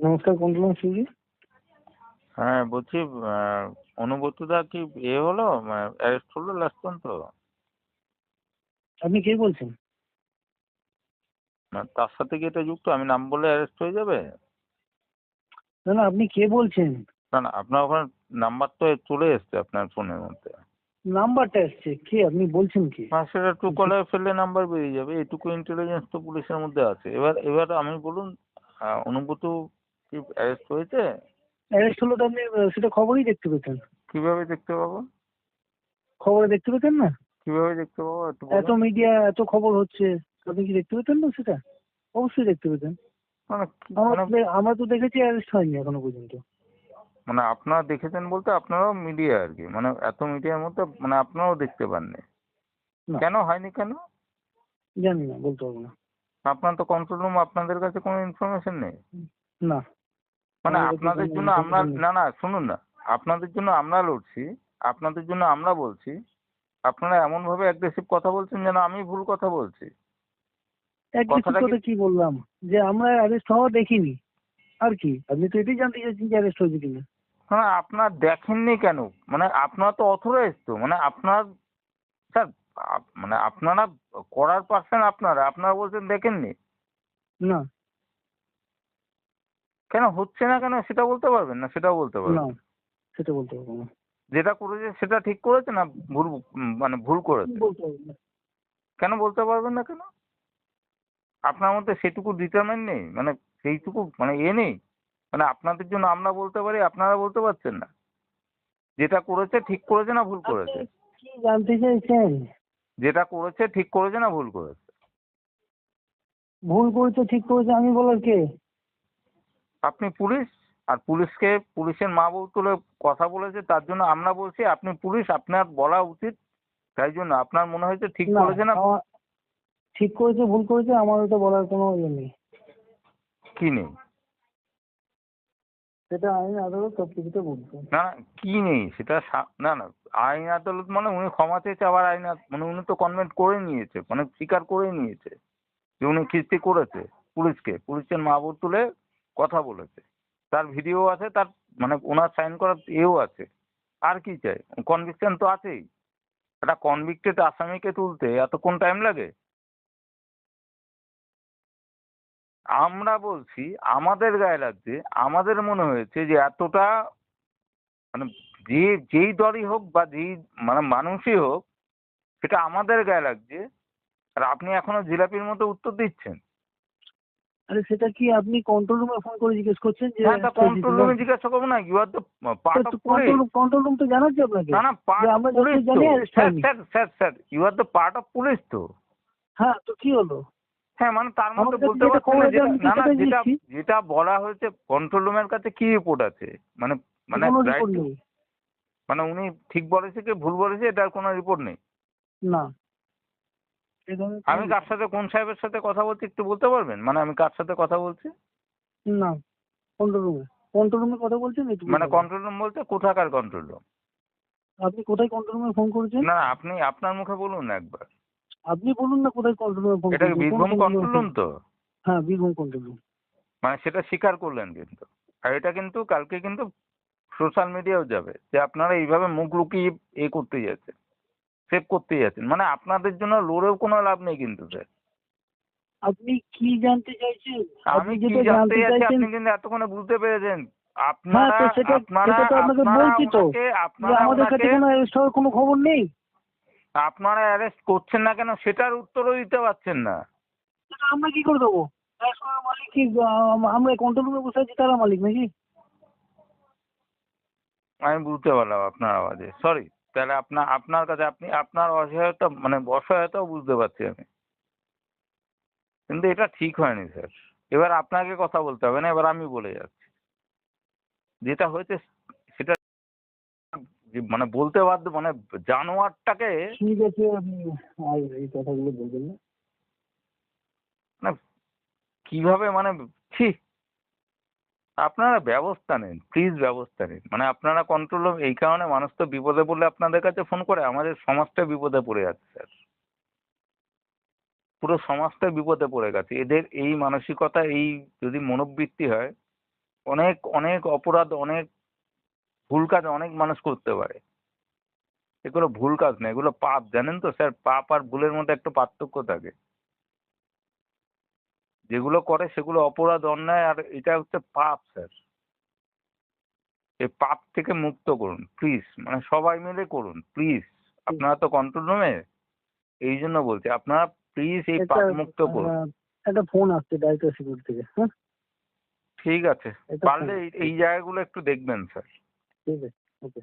নমস্কার কন্ট্রোল সুজি হ্যাঁ বলছি অনুব্রতদা কি এ হলো? অ্যারেস্ট হলো লাস্ট পর্যন্ত আপনি কে বলছেন? না, তার সাথে কি এটা যুক্ত? আমি নাম বলে অ্যারেস্ট হয়ে যাবে? না না আপনি কে বলছেন? না না আপনার ওখানে নাম্বার তো চলে এসছে আপনার ফোনের মধ্যে। নাম্বারটা এসছে কে? আপনি বলছেন কি? হ্যাঁ সেটা টু কলে ফেললে নাম্বার বেরিয়ে যাবে। এইটুকু ইন্টেলিজেন্স তো পুলিশের মধ্যে আছে। এবার এবার আমি বলুন অনুব্রত কি অ্যারেস্ট হয়েছে অ্যারেস্ট হলো তো আপনি সেটা খবরই দেখতে পেতেন। কীভাবে দেখতে পাবো? খবরে দেখতে পেতেন না? কীভাবে দেখতে পাবো? একটু এত বলুন। মিডিয়া এত খবর হচ্ছে আপনি কি দেখতে পেতেন না সেটা? অবশ্যই দেখতে পেতেন। মানে কি- আমরা মানে তো আমরা তো দেখেছি অ্যারেস্ট হয়নি এখনও পর্যন্ত। মানে আপনারা দেখেছেন বলতে আপনারাও মিডিয়া আর কি। মানে এত মিডিয়ার মধ্যে মানে আপনারাও দেখতে পাননি। না। কেন হয়নি কেন? জানি না বলতে পারব না। আপনার তো কন্ট্রোল রুম আপনাদের কাছে কোনো ইনফরমেশন নেই? না। মানে আপনাদের জন্য আমরা না না শুনুন না। আপনাদের জন্য আমরা লড়ছি আপনাদের জন্য আমরা বলছি আপনারা এমন ভাবে অ্যাগ্রেসিভ কথা বলছেন যেন আমি ভুল কথা বলছি। কি- বললাম? যে আমরা অ্যারেস্ট হওয়া দেখিনি। আর কি? আপনি তো এটাই জানতে চাইছেন যে অ্যারেস্ট হয়েছে কিনা। হ্যাঁ আপনার দেখেননি কেন? মানে আপনার তো অথরাইজ তো। মানে আপনার স্যার মানে আপনারা করার পারছেন আপনারা। আপনারা বলছেন দেখেননি। না। কেন হচ্ছে না কেন সেটা বলতে পারবেন না? সেটাও বলতে পারবেন না। সেটা বলতে পারব না। যেটা করেছে সেটা ঠিক করেছে না ভুল মানে ভুল করেছে? বলতে না। কেন বলতে পারবেন না কেন? আপনার মধ্যে সেটুকু ডিটারমেন্ট নেই? মানে সেইটুকু মানে এ নেই? মানে আপনাদের জন্য আমরা বলতে পারি আপনারা বলতে পারছেন না? যেটা করেছে ঠিক করেছে না ভুল করেছে? আপনি কি জানতে চাইছেন? যেটা করেছে ঠিক করেছে না ভুল করেছে? ভুল করেছে ঠিক করেছে আমি বলার কে? আপনি পুলিশ আর পুলিশকে পুলিশের মা বউ তুলে কথা বলেছে তার জন্য আমরা বলছি আপনি পুলিশ আপনার বলা উচিত। তাই জন্য আপনার মনে হয়েছে ঠিক করেছে না? ঠিক করেছে ভুল করেছে আমার ওটা বলার কোনো ইয়ে নেই। কি নেই? সেটা আইন আদালত সব কিছুতে বলছে। না কি নেই? সেটা না না আইন আদালত মানে উনি ক্ষমা চেয়েছে আবার আইন মানে উনি তো কনভেন্ট করে নিয়েছে মানে স্বীকার করে নিয়েছে যে উনি কিস্তি করেছে পুলিশকে। পুলিশের মা বোন তুলে কথা বলেছে। তার ভিডিও আছে, তার মানে ওনার সাইন করার এও আছে। আর কি চাই? কনভিকশন তো আছেই। একটা কনভিক্টেড আসামিকে তুলতে এতক্ষণ টাইম লাগে? আমরা বলছি, আমাদের গায়ে লাগছে, আমাদের মনে হয়েছে যে এতটা মানে যে, যেই দলই হোক বা যেই মানে মানুষই হোক, সেটা আমাদের গায়ে লাগছে। আর আপনি এখনও জিলাপির মতো উত্তর দিচ্ছেন। আরে সেটা কি আপনি কন্ট্রোল রুমে ফোন করে জিজ্ঞেস করছেন যে হ্যাঁ তা কন্ট্রোল রুমে জিজ্ঞাসা করব না you are the part of police control room তো জানাচ্ছে আপনাকে। না না পার্ট অফ পুলিশ জানি sir. Sir sir you are the part of police তো। হ্যাঁ তো কি হলো? হ্যাঁ মানে তার মধ্যে বলতে পারছেন না না না যেটা যেটা বলা হয়েছে কন্ট্রোল রুমের কাছে কি রিপোর্ট আছে? মানে মানে মানে উনি ঠিক বলেছে কি ভুল বলেছে এটার কোনো রিপোর্ট নেই? না। আমি কার সাথে কোন সাহেবের সাথে কথা বলছি একটু বলতে পারবেন? মানে আমি কার সাথে কথা বলছি? না কন্ট্রোল রুমে কন্ট্রোল রুমে কথা বলছেন মানে কন্ট্রোল রুম বলতে কোথাকার কন্ট্রোল রুম আপনি কোথায় কন্ট্রোল রুমে ফোন করেছেন? না আপনি আপনার মুখে বলুন না একবার। আপনি বলুন না কোথায় কন্ট্রোল রুমে ফোন এটা বীরভূম কন্ট্রোল রুম তো? হ্যাঁ বীরভূম কন্ট্রোল রুম মানে সেটা স্বীকার করলেন কিন্তু। আর এটা কিন্তু কালকে কিন্তু সোশ্যাল মিডিয়াও যাবে যে আপনারা এইভাবে মুখ লুকিয়ে এ করতে যাচ্ছেন। সেভ করতে যাচ্ছেন। মানে আপনাদের জন্য লড়েও কোনো লাভ নেই কিন্তু স্যার আপনি কি জানতে চাইছেন? আমি কি জানতে চাইছেন আপনি কিন্তু এতক্ষণে বুঝতে পেরেছেন। হ্যাঁ আপনারা আপনারা আপনাকে বলছি তো। ওনাকে যে আপনারা আমাদের কাছে কোনো অ্যারেস্ট কোনো খবর নেই? আপনারা অ্যারেস্ট করছেন না কেন? সেটার উত্তরও দিতে পারছেন না। আমরা কি করে দেবো? মালিক কি? আমরা কন্ট্রোল রুমে বসে আছি তারা মালিক নাকি? আমি বুঝতে পারলাম আপনার আওয়াজে। সরি তাহলে আপনার আপনার কাছে আপনি আপনার অসহায়তা মানে অসহায়তাও বুঝতে পারছি আমি। কিন্তু এটা ঠিক হয়নি স্যার। এবার আপনাকে কথা বলতে হবে না এবার আমি বলে যাচ্ছি। যেটা হয়েছে সেটা মানে বলতে বাধ্য মানে জানোয়ারটাকে ঠিক আছে আপনি এই কথাগুলো বলবেন না কীভাবে মানে ছি আপনারা ব্যবস্থা নেন প্লিজ ব্যবস্থা নিন। মানে আপনারা কন্ট্রোল এই কারণে মানুষ তো বিপদে পড়লে আপনাদের কাছে ফোন করে, আমাদের সমাজটা বিপদে পড়ে যাচ্ছে স্যার পুরো সমাজটা বিপদে পড়ে গেছে। এদের এই মানসিকতা, এই যদি মনোবৃত্তি হয়, অনেক অনেক অপরাধ, অনেক ভুল কাজ অনেক মানুষ করতে পারে। এগুলো ভুল কাজ না এগুলো পাপ। জানেন তো স্যার পাপ আর ভুলের মধ্যে একটা পার্থক্য থাকে। যেগুলো করে সেগুলো অপরাধ অন্যায় আর এটা হচ্ছে পাপ স্যার। এই পাপ থেকে মুক্ত করুন প্লিজ মানে সবাই মিলে করুন প্লিজ আপনারা তো কন্ট্রোল রুমে এই জন্য বলছি আপনারা প্লিজ এই পাপ মুক্ত করুন। একটা ফোন আসছে ডাইরেক্টর সিকিউরিটি থেকে হ্যাঁ? ঠিক আছে পারলে এই- এই জায়গাগুলো একটু দেখবেন স্যার। ঠিক আছে ওকে